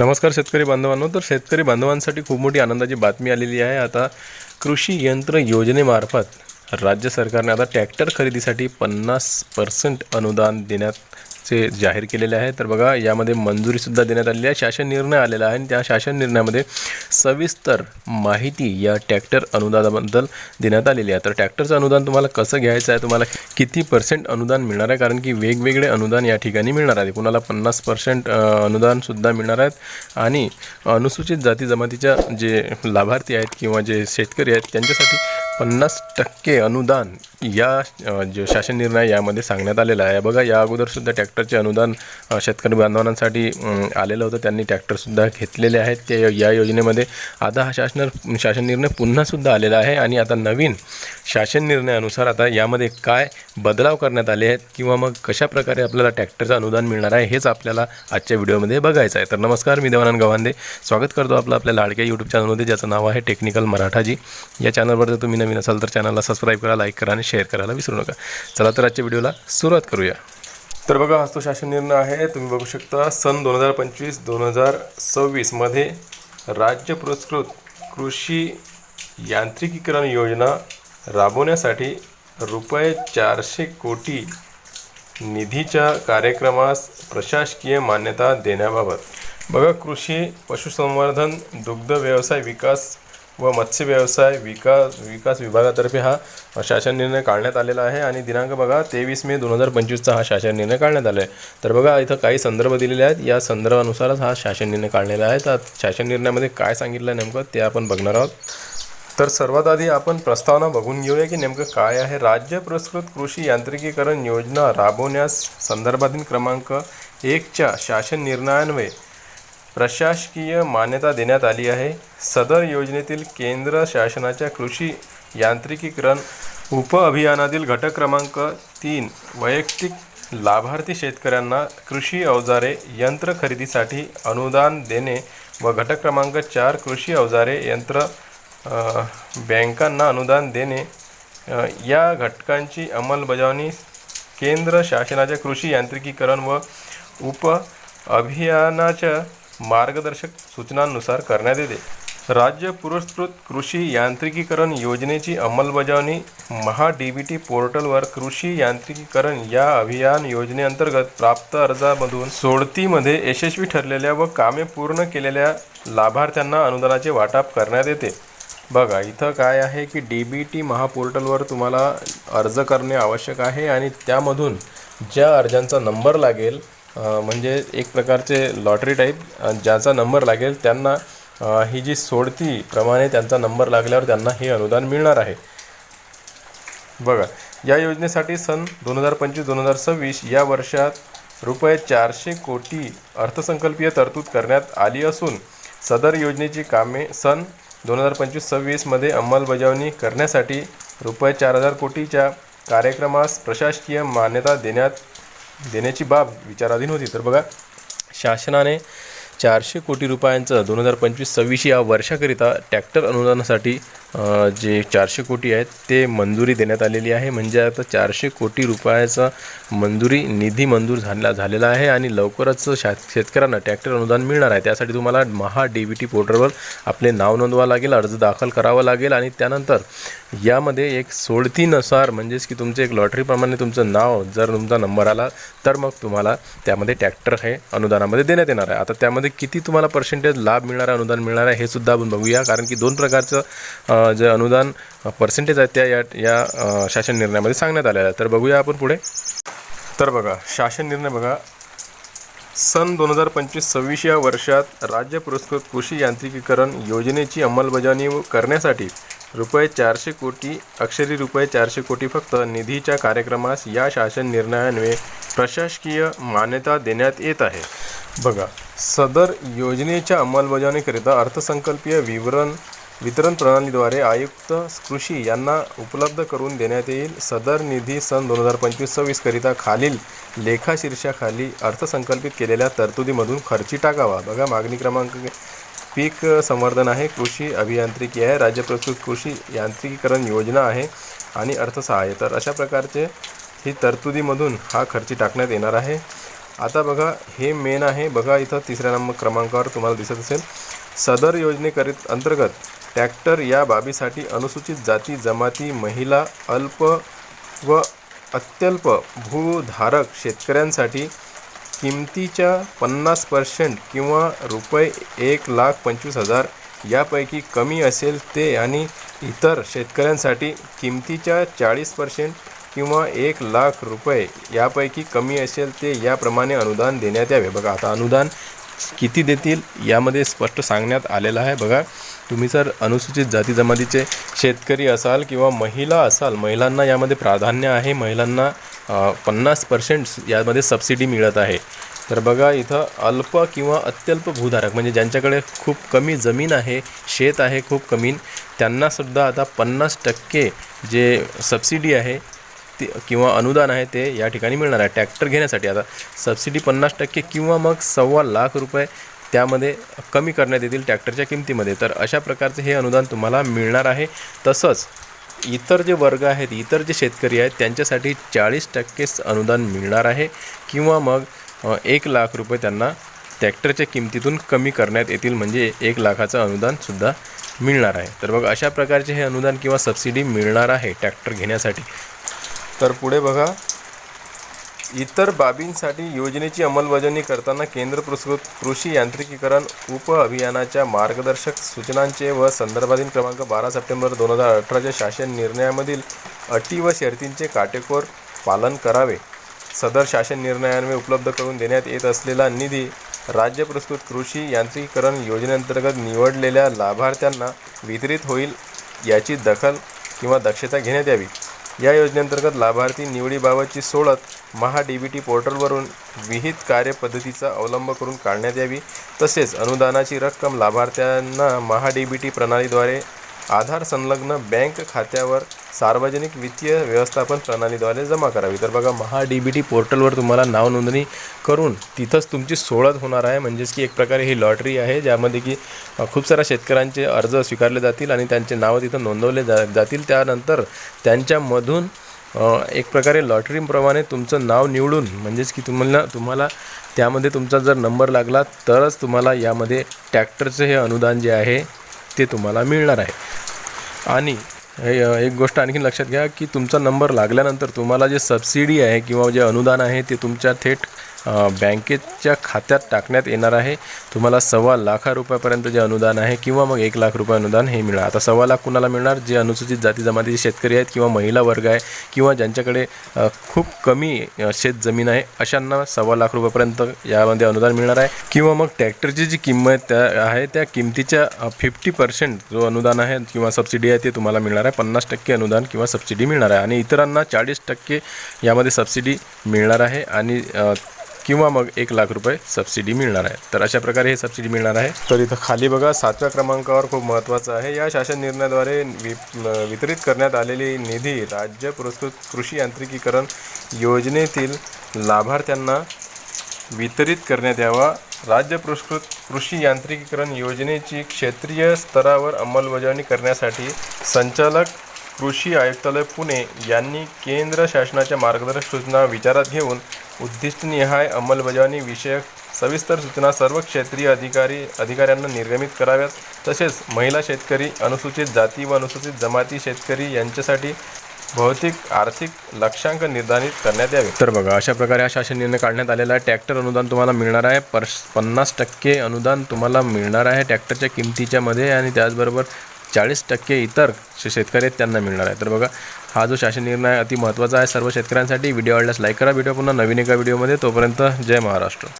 नमस्कार शेतकरी बांधवांनो. तर शेतकरी बांधवांसाठी खूप मोठी आनंदाची बातमी आलेली आहे. आता कृषी यंत्र योजनेमार्फत राज्य सरकारने आता ट्रॅक्टर खरेदीसाठी पन्नास पर्सेंट अनुदान देण्यात चे जाहीर केलेले आहे. तर बघा यामध्ये मंजुरीसुद्धा देण्यात आलेली आहे. शासन निर्णय आलेला आहे आणि त्या शासन निर्णयामध्ये सविस्तर माहिती या ट्रॅक्टर अनुदानाबद्दल देण्यात आलेली आहे. तर ट्रॅक्टरचं अनुदान तुम्हाला कसं घ्यायचं आहे? तुम्हाला किती पर्सेंट अनुदान मिळणार आहे? कारण की वेगवेगळे अनुदान या ठिकाणी मिळणार आहे. कुणाला पन्नास पर्सेंट अनुदानसुद्धा मिळणार आहेत. आणि अनुसूचित जाती जमातीच्या जे लाभार्थी आहेत किंवा जे शेतकरी आहेत त्यांच्यासाठी पन्नास टक्के अनुदान या जो जे शासन निर्णय यामध्ये सांगण्यात आलेला आहे. बघा या अगोदरसुद्धा ट्रॅक्टरचे अनुदान शेतकरी बांधवांसाठी आलेलं होतं. त्यांनी ट्रॅक्टरसुद्धा घेतलेले आहेत. ते या योजनेमध्ये आता हा शासन शासन निर्णय पुन्हासुद्धा आलेला आहे. आणि आता नवीन शासन निर्णयानुसार आता यामध्ये काय बदलाव करण्यात आले आहेत किंवा मग कशा प्रकारे आपल्याला ट्रॅक्टरचं अनुदान मिळणार आहे हेच आपल्याला आजच्या व्हिडिओमध्ये बघायचं आहे. तर नमस्कार मी देवानंद गवांदे स्वागत करतो आपलं आपल्या लाडक्या यूट्यूब चॅनलमध्ये ज्याचं नाव आहे टेक्निकल मराठाजी या चॅनलवर जर तुम्ही नवीन असाल तर चॅनलला सबस्क्राईब करा लाईक करा आणि शेअर करायला विसरू नका. चला तर आजच्या व्हिडिओला सुरुवात करूया. तर बघा हा तो शासन निर्णय आहे. तुम्ही बघू शकता सन दोन हजार पंचवीस दोन हजार सव्वीसमध्ये राज्य पुरस्कृत कृषी यांत्रिकीकरण योजना राबवण्यासाठी रुपये चारशे कोटी निधीच्या कार्यक्रमास प्रशासकीय मान्यता देण्याबाबत. बघा कृषी पशुसंवर्धन दुग्ध व्यवसाय विकास व मत्स्य व्यवसाय विकास विकास विभागातर्फे हा शासन निर्णय काढण्यात आलेला आहे आणि दिनांक बघा तेवीस मे दोन हजार पंचवीसचा हा शासन निर्णय काढण्यात आला आहे तर बघा इथं काही संदर्भ दिलेले आहेत. या संदर्भानुसारच हा शासन निर्णय काढलेला आहे. तर शासन निर्णयामध्ये काय सांगितलं आहे नेमकं ते आपण बघणार आहोत. तर सर्वात आधी आपण प्रस्तावना बघून घेऊया की नेमकं काय आहे. राज्य पुरस्कृत कृषी यांत्रिकीकरण योजना राबवण्यास संदर्भातील क्रमांक एकच्या शासन निर्णयान्वये प्रशासकीय मान्यता देण्यात आली आहे. सदर योजनेतील केंद्र शासनाच्या कृषी यांत्रिकीकरण उपअभियानातील घटक क्रमांक तीन वैयक्तिक लाभार्थी शेतकऱ्यांना कृषी अवजारे यंत्र खरेदीसाठी अनुदान देणे व घटक क्रमांक चार कृषी अवजारे यंत्र बँकांना अनुदान देणे या घटकांची अंमलबजावणी केंद्र शासनाच्या कृषी यांत्रिकीकरण व उप अभियानाच्या मार्गदर्शक सूचनांनुसार करण्यात येते. राज्य पुरस्कृत कृषी यांत्रिकीकरण योजनेची अंमलबजावणी महा डी बी टी पोर्टलवर कृषी यांत्रिकीकरण या अभियान योजनेअंतर्गत प्राप्त अर्जामधून सोडतीमध्ये यशस्वी ठरलेल्या व कामे पूर्ण केलेल्या लाभार्थ्यांना अनुदानाचे वाटप करण्यात येते. बघा इथं काय आहे की डी बी टी महापोर्टलवर तुम्हाला अर्ज करणे आवश्यक आहे आणि त्यामधून ज्या अर्जांचा नंबर लागेल म्हणजे एक प्रकारचे लॉटरी टाईप ज्याचा नंबर लागेल त्यांना ही जी सोडती प्रमाणे त्यांचा नंबर लागल्यावर त्यांना हे अनुदान मिळणार आहे. बघा या योजनेसाठी सन दोन हजार पंचवीस दोन हजार सव्वीस या वर्षात रुपये चारशे कोटी अर्थसंकल्पीय तरतूद करण्यात आली असून सदर योजनेची कामे सन दोन हजार पंचवीस सव्वीसमध्ये अंमलबजावणी करण्यासाठी रुपये चार हजार कोटीच्या कार्यक्रमास प्रशासकीय मान्यता देण्यात देण्याची बाब विचाराधीन होती. तर बघा शासनाने चारशे कोटी रुपयांचं दोन हजार पंचवीस सव्वीस या वर्षाकरिता ट्रॅक्टर अनुदानासाठी जे चारशे कोटी आहेत ते मंजुरी देण्यात आलेली आहे. म्हणजे आता चारशे कोटी रुपयाचा मंजुरी निधी मंजूर झाला झालेला आहे आणि लवकरच शा शेतकऱ्यांना ट्रॅक्टर अनुदान मिळणार आहे. त्यासाठी तुम्हाला महा डी बी टी पोर्टलवर आपले नाव नोंदवावं लागेल अर्ज दाखल करावा लागेल आणि त्यानंतर यामध्ये एक सोडतीनुसार म्हणजेच की तुमचे एक लॉटरीप्रमाणे तुमचं नाव जर तुमचा नंबर आला तर मग तुम्हाला त्यामध्ये ट्रॅक्टर हे अनुदानामध्ये देण्यात येणार आहे. आता त्यामध्ये किती तुम्हाला पर्सेंटेज लाभ मिळणार आहे अनुदान मिळणार आहे हे सुद्धा आपण बघूया. कारण की दोन प्रकारचं जे अनुदान पर्सेंटेज आहेत त्या या या शासन निर्णयामध्ये सांगण्यात आलेलं आहे. तर बघूया आपण पुढे. तर बघा शासन निर्णय बघा. सन दोन हजार पंचवीस सव्वीस या वर्षात राज्य पुरस्कृत कृषी यांत्रिकीकरण योजनेची अंमलबजावणी करण्यासाठी रुपये चारशे कोटी अक्षरी रुपये चारशे कोटी फक्त निधीच्या कार्यक्रमास या शासन निर्णयान्वये प्रशासकीय मान्यता देण्यात येत आहे. बघा सदर योजनेच्या अंमलबजावणीकरिता अर्थसंकल्पीय विवरण वितरण प्रणालीद्वारे आयुक्त कृषी यांना उपलब्ध करून देण्यात येईल. सदर निधी सन दोन हजार पंचवीस सव्वीसकरिता खालील लेखा शीर्षाखाली अर्थसंकल्पित केलेल्या तरतुदीमधून खर्ची टाकावा. बघा मागणी क्रमांक पीक संवर्धन आहे कृषी अभियांत्रिकी आहे राज्य प्रस्तुत कृषी यांत्रिकीकरण योजना आहे आणि अर्थसहाय्य. तर अशा प्रकारचे ही तरतुदीमधून हा खर्ची टाकण्यात येणार आहे. आता बघा हे मेन आहे. बघा इथं तिसऱ्या नंबर क्रमांकावर तुम्हाला दिसत असेल. सदर योजनेकरित अंतर्गत ट्रॅक्टर या बाबीसाठी अनुसूचित जाती जमाती महिला अल्प व अत्यल्प भूधारक शेतकऱ्यांसाठी किमतीच्या पन्नास पर्सेंट किंवा रुपये एक लाख पंचवीस हजार यापैकी कमी असेल ते आणि इतर शेतकऱ्यांसाठी किमतीच्या चाळीस पर्सेंट किंवा एक लाख रुपये यापैकी कमी असेल ते याप्रमाणे अनुदान देण्यात यावे. बघा आता अनुदान किती देतील यामध्ये स्पष्ट सांगण्यात आलेलं आहे. बघा तुम्ही जर अनुसूचित जाती जमातीचे शेतकरी असाल किंवा महिला असाल महिलांना यामध्ये प्राधान्य आहे. महिलांना पन्नास पर्सेंट यामध्ये सबसिडी मिळत आहे. तर बघा इथं अल्प किंवा अत्यल्प भूधारक म्हणजे ज्यांच्याकडे खूप कमी जमीन आहे शेत आहे खूप कमी त्यांनासुद्धा आता पन्नास टक्के जे सबसिडी आहे ते किंवा अनुदान आहे ते या ठिकाणी मिळणार आहे. ट्रॅक्टर घेण्यासाठी आता सबसिडी पन्नास टक्के किंवा मग सव्वा लाख रुपये त्यामध्ये कमी करण्यात येतील ट्रॅक्टरच्या किमतीमध्ये. तर अशा प्रकारचे हे अनुदान तुम्हाला मिळणार आहे. तसंच इतर जे वर्ग आहेत इतर जे शेतकरी आहेत त्यांच्यासाठी चाळीस टक्केच अनुदान मिळणार आहे किंवा मग एक लाख रुपये त्यांना ट्रॅक्टरच्या किमतीतून कमी करण्यात येतील म्हणजे एक लाखाचं अनुदानसुद्धा मिळणार आहे. तर बघ अशा प्रकारचे हे अनुदान किंवा सबसिडी मिळणार आहे ट्रॅक्टर घेण्यासाठी. तर पुढे बघा. इतर बाबींसाठी योजनेची अंमलबजावणी करताना केंद्र पुरस्कृत कृषी यांत्रिकीकरण उप अभियानाच्या मार्गदर्शक सूचनांचे व संदर्भातील क्रमांक बारा सप्टेंबर दोन हजार अठराच्या शासन निर्णयामधील अटी व शर्तींचे काटेकोर पालन करावे. सदर शासन निर्णयान्वये उपलब्ध करून देण्यात येत असलेला निधी राज्य पुरस्कृत कृषी यांत्रिकीकरण योजनेअंतर्गत निवडलेल्या लाभार्थ्यांना वितरित होईल याची दखल किंवा दक्षता घेण्यात यावी. या योजनेअंतर्गत लाभार्थी निवडीबाबतची सोडत महा डी बी टी पोर्टलवरून विहित कार्यपद्धतीचा अवलंब करून काढण्यात यावी. तसेच अनुदानाची रक्कम लाभार्थ्यांना महा डी बी टी प्रणालीद्वारे आधार संलग्न बँक खात्यावर सार्वजनिक वित्तीय व्यवस्थापन प्रणालीद्वारे जमा करावी. तर बघा महा डी बी टी पोर्टलवर तुम्हाला नाव नोंदणी करून तिथंच तुमची सोडत होणार आहे. म्हणजेच की एक प्रकारे ही लॉटरी आहे ज्यामध्ये की खूप साऱ्या शेतकऱ्यांचे अर्ज स्वीकारले जातील आणि त्यांचे नावं तिथं नोंदवले जा जातील. त्यानंतर त्यांच्यामधून एक प्रकारे लॉटरीप्रमाणे तुमचं नाव निवडून म्हणजेच की तुम्हाला तुम्हाला त्यामध्ये तुमचा जर नंबर लागला तरच तुम्हाला यामध्ये टॅक्टरचं हे अनुदान जे आहे ते तुम्हाला मिळणार आहे. आणि एक गोष्ट आणखीन लक्षात घ्या की तुमचा नंबर लागल्यानंतर तुम्हाला जे सबसिडी आहे किंवा जे अनुदान आहे ते तुमच्या थेट बँकेच्या खात्यात टाकण्यात येणार आहे. तुम्हाला सव्वा लाखा रुपयापर्यंत जे अनुदान आहे किंवा मग एक लाख रुपये अनुदान हे मिळणार. आता सव्वा लाख कुणाला मिळणार? जे अनुसूचित जाती जमातीचे शेतकरी आहेत किंवा महिला वर्ग आहे किंवा ज्यांच्याकडे खूप कमी शेतजमीन शेत जमीन आहे अशांना सव्वा लाख रुपयापर्यंत यामध्ये अनुदान मिळणार आहे. किंवा मग ट्रॅक्टरची जी किंमत त्या आहे त्या किमतीच्या फिफ्टी पर्सेंट जो अनुदान आहे किंवा सबसिडी आहे ते तुम्हाला मिळणार आहे. पन्नास टक्के अनुदान किंवा सबसिडी मिळणार आहे. आणि इतरांना चाळीस टक्के यामध्ये सबसिडी मिळणार आहे. आणि किंवा मग एक लाख रुपये सबसिडी मिळणार आहे. तर अशा प्रकारे हे सबसिडी मिळणार आहे. तर इथं खाली बघा सातव्या क्रमांकावर खूप महत्त्वाचं आहे. या शासन निर्णयाद्वारे वि वितरित करण्यात आलेली निधी राज्य पुरस्कृत कृषी यांत्रिकीकरण योजनेतील लाभार्थ्यांना वितरित करण्यात यावा. राज्य पुरस्कृत कृषी यांत्रिकीकरण योजनेची क्षेत्रीय स्तरावर अंमलबजावणी करण्यासाठी संचालक कृषी आयुक्तालय पुणे यांनी केंद्र शासनाच्या मार्गदर्शक सूचना विचारात घेऊन उद्दिष्टनिहाय अंमलबजावणी विषयक सविस्तर सूचना सर्व क्षेत्रीय अधिकारी अधिकाऱ्यांना निर्गमित कराव्यात. तसेच महिला शेतकरी अनुसूचित जाती व अनुसूचित जमाती शेतकरी यांच्यासाठी भौतिक आर्थिक लक्षांक निर्धारित करण्यात यावे. तर बघा अशा प्रकारे हा शासन निर्णय काढण्यात आलेला आहे. ट्रॅक्टर अनुदान तुम्हाला मिळणार आहे. पर पन्नास टक्के अनुदान तुम्हाला मिळणार आहे ट्रॅक्टरच्या किमतीच्यामध्ये आणि त्याचबरोबर चाळीस टक्के इतर जे शेतकरी आहेत त्यांना मिळणार आहे. तर बघा हा जो शासन निर्णय आहे अति महत्त्वाचा आहे. सर्व शेतकऱ्यांसाठी व्हिडिओ आवडल्यास लाईक करा. व्हिडिओ पुन्हा नवीन एका व्हिडिओमध्ये. तोपर्यंत जय महाराष्ट्र.